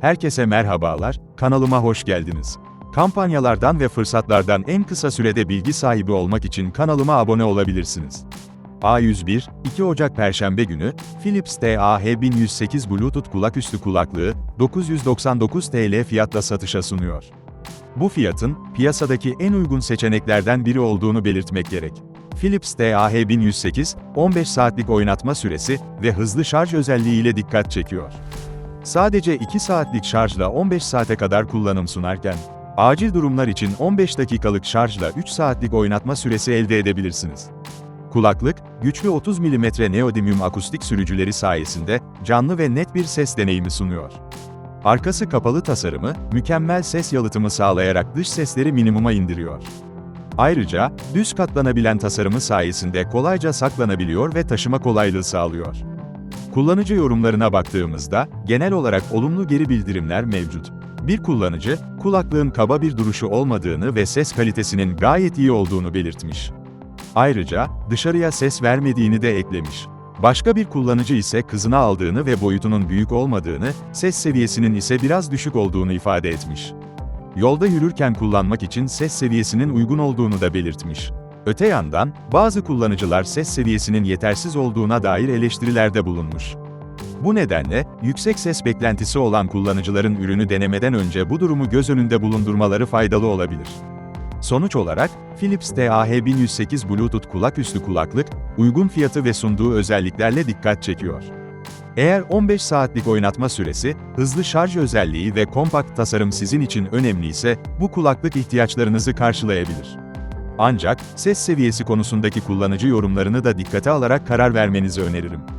Herkese merhabalar, kanalıma hoş geldiniz. Kampanyalardan ve fırsatlardan en kısa sürede bilgi sahibi olmak için kanalıma abone olabilirsiniz. A101, 2 Ocak Perşembe günü, Philips TAH1108 Bluetooth kulaküstü kulaklığı, 999 TL fiyatla satışa sunuyor. Bu fiyatın, piyasadaki en uygun seçeneklerden biri olduğunu belirtmek gerek. Philips TAH1108, 15 saatlik oynatma süresi ve hızlı şarj özelliğiyle dikkat çekiyor. Sadece 2 saatlik şarjla 15 saate kadar kullanım sunarken, acil durumlar için 15 dakikalık şarjla 3 saatlik oynatma süresi elde edebilirsiniz. Kulaklık, güçlü 30 mm neodymium akustik sürücüleri sayesinde canlı ve net bir ses deneyimi sunuyor. Arkası kapalı tasarımı, mükemmel ses yalıtımı sağlayarak dış sesleri minimuma indiriyor. Ayrıca, düz katlanabilen tasarımı sayesinde kolayca saklanabiliyor ve taşıma kolaylığı sağlıyor. Kullanıcı yorumlarına baktığımızda, genel olarak olumlu geri bildirimler mevcut. Bir kullanıcı, kulaklığın kaba bir duruşu olmadığını ve ses kalitesinin gayet iyi olduğunu belirtmiş. Ayrıca, dışarıya ses vermediğini de eklemiş. Başka bir kullanıcı ise kızına aldığını ve boyutunun büyük olmadığını, ses seviyesinin ise biraz düşük olduğunu ifade etmiş. Yolda yürürken kullanmak için ses seviyesinin uygun olduğunu da belirtmiş. Öte yandan, bazı kullanıcılar ses seviyesinin yetersiz olduğuna dair eleştirilerde bulunmuş. Bu nedenle, yüksek ses beklentisi olan kullanıcıların ürünü denemeden önce bu durumu göz önünde bulundurmaları faydalı olabilir. Sonuç olarak, Philips TAH1108 Bluetooth kulaküstü kulaklık, uygun fiyatı ve sunduğu özelliklerle dikkat çekiyor. Eğer 15 saatlik oynatma süresi, hızlı şarj özelliği ve kompakt tasarım sizin için önemliyse, bu kulaklık ihtiyaçlarınızı karşılayabilir. Ancak, ses seviyesi konusundaki kullanıcı yorumlarını da dikkate alarak karar vermenizi öneririm.